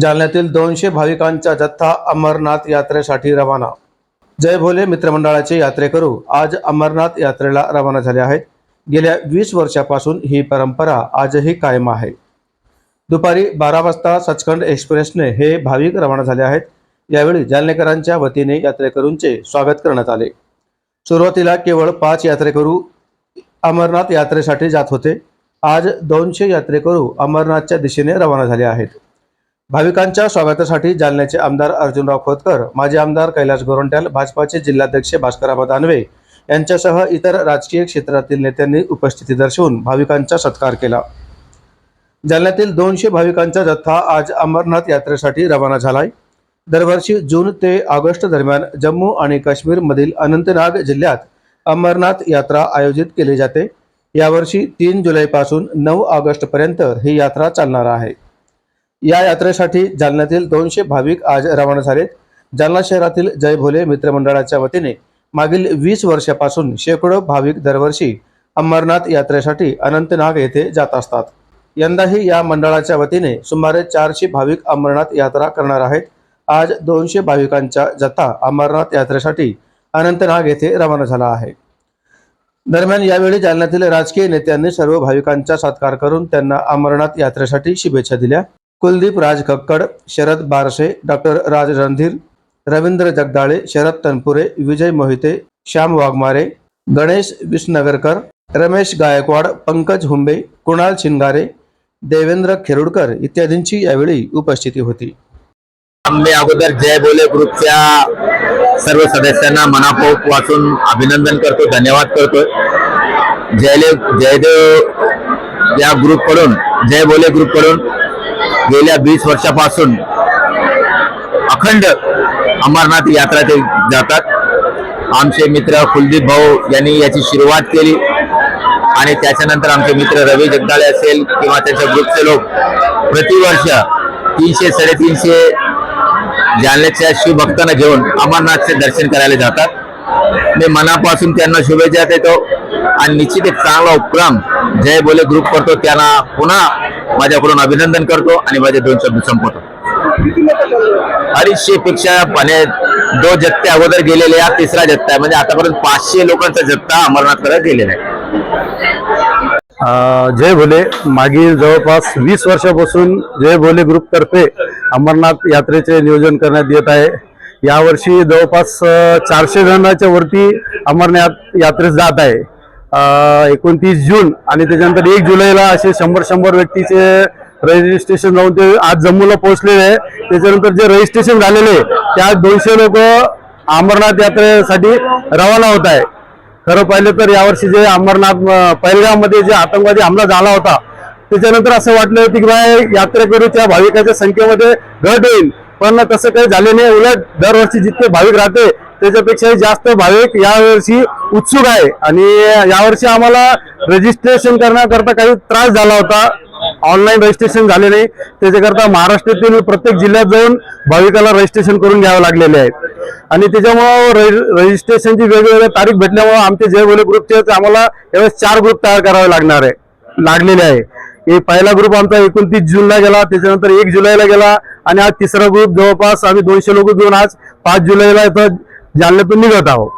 जालन्यातील दोनशे भाविकांचा जथ्था अमरनाथ यात्रेसाठी रवाना. जय भोले मित्रमंडळाचे यात्रेकरू आज अमरनाथ यात्रेला रवाना झाले आहेत. गेल्या वीस वर्षापासून ही परंपरा आजही कायम आहे. दुपारी बारा वाजता सचखंड एक्सप्रेसने हे भाविक रवाना झाले आहेत. यावेळी जालनेकरांच्या वतीने यात्रेकरूंचे स्वागत करण्यात आले. सुरुवातीला केवळ पाच यात्रेकरू अमरनाथ यात्रेसाठी जात होते. आज दोनशे यात्रेकरू अमरनाथच्या दिशेने रवाना झाले आहेत. भाविकांच्या स्वागतासाठी जालन्याचे आमदार अर्जुनराव खोतकर माजी आमदार कैलास गोरंट्याल भाजपाचे जिल्हाध्यक्ष भास्करराव दानवे यांच्यासह इतर राजकीय क्षेत्रातील नेत्यांनी उपस्थिती दर्शवून भाविकांचा सत्कार केला. जालन्यातील दोनशे भाविकांचा जथ्था आज अमरनाथ यात्रेसाठी रवाना झालाय. दरवर्षी जून ते ऑगस्ट दरम्यान जम्मू आणि काश्मीरमधील अनंतनाग जिल्ह्यात अमरनाथ यात्रा आयोजित केली जाते. यावर्षी तीन जुलैपासून नऊ ऑगस्टपर्यंत ही यात्रा चालणार आहे. या यात्रेसाठी जालन्यातील दोनशे भाविक आज रवाना झालेत जालना शहरातील जय भोले मित्रमंडळाच्या वतीने मागील वीस वर्षापासून शेकडो भाविक दरवर्षी अंबरनाथ यात्रेसाठी अनंतनाग येथे जात असतात. यंदाही या मंडळाच्या वतीने सुमारे चारशे भाविक अमरनाथ यात्रा करणार आहेत. आज दोनशे भाविकांचा जत्था अमरनाथ यात्रेसाठी अनंतनाग येथे रवाना झाला आहे. दरम्यान यावेळी जालन्यातील राजकीय नेत्यांनी सर्व भाविकांचा सत्कार करून त्यांना अमरनाथ यात्रेसाठी शुभेच्छा दिल्या. कुलदीप राज कक्कड शरद बारसे डॉक्टर राज रणधीर रवींद्र जगदाळे शरद तनपुरे विजय मोहिते श्याम वाघमारे गणेश विसनगरकर रमेश गायकवाड पंकज हुंबे कुणाल शिंगारे देवेंद्र खेरुडकर इत्यादींची यावेळी उपस्थिती होती. आम्ही अगोदर जय बोले ग्रुपच्या सर्व सदस्यांना मनापोक वाचून अभिनंदन करतो धन्यवाद करतो जयदेव जयदेव या ग्रुपकडून जय बोले ग्रुपकडून गेल्या वीस वर्षापासून अखंड अमरनाथ यात्रा ते जातात. आमचे मित्र कुलदीप भाऊ यांनी याची सुरुवात केली आणि त्याच्यानंतर आमचे मित्र रवी जगदाळे असेल किंवा त्याच्या ग्रुपचे लोक प्रतिवर्ष तीनशे साडेतीनशे जालन्याच्या शिवभक्तांना घेऊन अमरनाथचे दर्शन करायला जातात. मी मनापासून त्यांना शुभेच्छा देतो. आणि निश्चित एक चांगला उपक्रम जय बोले ग्रुप करतो. त्यांना पुन्हा माझ्याकडून अभिनंदन करतो आणि माझे दोन शब्द संपवतो. अडीचशे पेक्षा पाने दोन जत्ते अगोदर गेलेले आहे तिसरा जत्ता आहे. म्हणजे आतापर्यंत पाचशे लोकांचा जत्ता अमरनाथकडे गेलेला आहे. जय भोले. मागील जवळपास वीस वर्षापासून जय भोले ग्रुपतर्फे अमरनाथ यात्रेचे नियोजन करण्यात येत आहे. यावर्षी जवळपास चारशे जणांच्या वरती अमरनाथ यात्रेस जात आहे. एकोणतीस जून आणि त्याच्यानंतर एक जुलैला असे शंभर शंभर व्यक्तीचे रजिस्ट्रेशन जाऊन ते आज जम्मूला पोहोचलेले आहे. त्याच्यानंतर जे रजिस्ट्रेशन झालेले आहे, त्या दोनशे लोक अमरनाथ यात्रेसाठी रवाना होत आहे. खरं पाहिलं तर यावर्षी जे अमरनाथ पहिलगावमध्ये जे आतंकवादी हमला झाला होता त्याच्यानंतर असं वाटलं होतं की बाय यात्रेकरूच्या भाविकाच्या संख्येमध्ये घट होईल पण तसं काही झाले नाही. उलट दरवर्षी जितके भाविक राहते त्याच्यापेक्षाही जास्त भाविक यावर्षी उत्सुक आहे. आणि यावर्षी आम्हाला रजिस्ट्रेशन करण्याकरता काही त्रास झाला होता. ऑनलाईन रजिस्ट्रेशन झाले नाही. त्याच्याकरता महाराष्ट्रातील प्रत्येक जिल्ह्यात जाऊन भाविकाला रजिस्ट्रेशन करून घ्यावं लागलेले आहेत आणि त्याच्यामुळं रजिस्ट्रेशनची वेगवेगळ्या तारीख भेटल्यामुळं आमचे जय बोले ग्रुपचे आम्हाला यावेळेस चार ग्रुप तयार करावे लागणार आहे. लागलेले आहे. हे पहिला ग्रुप आमचा एकोणतीस जूनला गेला. त्याच्यानंतर एक जुलैला गेला. आणि आज तिसरा ग्रुप जवळपास आम्ही दोनशे लोक घेऊन आज पाच जुलैला इथं जालन्यातून निघत आहोत